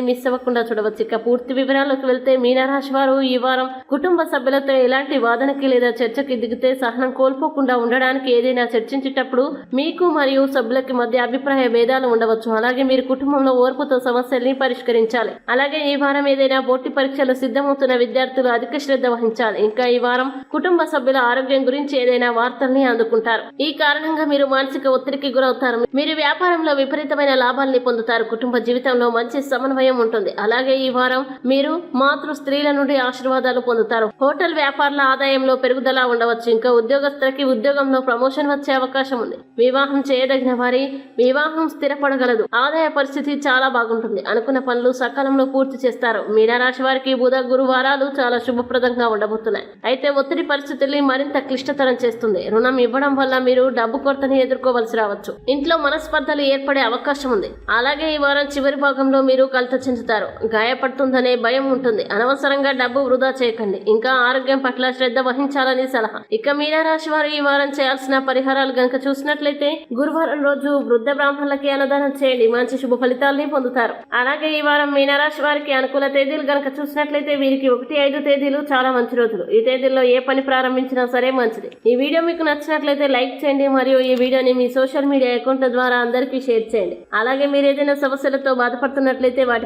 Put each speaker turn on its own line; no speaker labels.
Miss అవ్వకుండా చూడవచ్చు. ఇక పూర్తి వివరాల్లోకి వెళ్తే మీనరాశి వారు ఈ వారం కుటుంబ సభ్యులతో ఎలాంటి వాదనకి లేదా చర్చకి దిగితే సహనం కోల్పోకుండా ఉండడానికి ఏదైనా చర్చించేటప్పుడు మీకు మరియు సభ్యులకి మధ్య అభిప్రాయ భేదాలు ఉండవచ్చు. అలాగే మీరు కుటుంబంలో ఓర్పుతో సమస్యల్ని పరిష్కరించాలి. అలాగే ఈ వారం ఏదైనా పోటీ పరీక్షలు సిద్ధమవుతున్న విద్యార్థులు అధిక శ్రద్ధ వహించాలి. ఇంకా ఈ వారం కుటుంబ సభ్యుల ఆరోగ్యం గురించి ఏదైనా వార్తల్ని అందుకుంటారు. ఈ కారణంగా మీరు మానసిక ఒత్తిడికి గురవుతారు. మీరు వ్యాపారంలో విపరీతమైన లాభాల్ని పొందుతారు. కుటుంబ జీవితంలో మంచి సమన్వయం ఉంటుంది. అలాగే ఈ వారం మీరు మాతృ స్త్రీల నుండి ఆశీర్వాదాలు పొందుతారు. హోటల్ వ్యాపారాల ఆదాయంలో పెరుగుదల ఉండవచ్చు. ఇంకా ఉద్యోగస్తులకి ఉద్యోగంలో ప్రమోషన్ వచ్చే అవకాశం ఉంది. వివాహం చేయదగిన వారి వివాహం స్థిరపడగలదు. ఆదాయ పరిస్థితి చాలా బాగుంటుంది. అనుకున్న పనులు సకాలంలో పూర్తి చేస్తారు. మీనరాశి వారికి బుధ గురువారాలు చాలా శుభప్రదంగా ఉండబోతున్నాయి. అయితే ఒత్తిడి పరిస్థితుల్ని మరింత క్లిష్టతరం చేస్తుంది. రుణం ఇవ్వడం వల్ల మీరు డబ్బు కొరతని ఎదుర్కోవలసి రావచ్చు. ఇంట్లో మనస్పర్ధలు ఏర్పడే అవకాశం ఉంది. అలాగే ఈ వారం చివరి భాగంలో మీరు కలుత చెందుతారు గాయపడుతుందనే భయం ఉంటుంది. అనవసరంగా డబ్బు వృధా చేయకండి. ఇంకా ఆరోగ్యం పట్ల శ్రద్ధ వహించాలని సలహా. ఇక మీనరాశి వారు ఈ వారం చేయాల్సిన పరిహారాలు గనక చూసినట్లయితే గురువారం రోజు వృద్ధ బ్రాహ్మణులకి అన్నదానం చేయండి. మంచి శుభ ఫలితాలని పొందుతారు. అలాగే ఈ వారం మీనరాశి వారికి అనుకూల తేదీలు గనక చూసినట్లయితే వీరికి ఒకటి ఐదు తేదీలు చాలా మంచి రోజులు. ఈ తేదీల్లో ఏ పని ప్రారంభించినా సరే మంచిది. ఈ వీడియో మీకు నచ్చినట్లయితే లైక్ చేయండి మరియు ఈ వీడియోని మీ సోషల్ మీడియా అకౌంట్ల ద్వారా అందరికీ షేర్ చేయండి. అలాగే మీరు ఏదైనా సమస్యలతో బాధపడుతున్నట్లయితే వాటి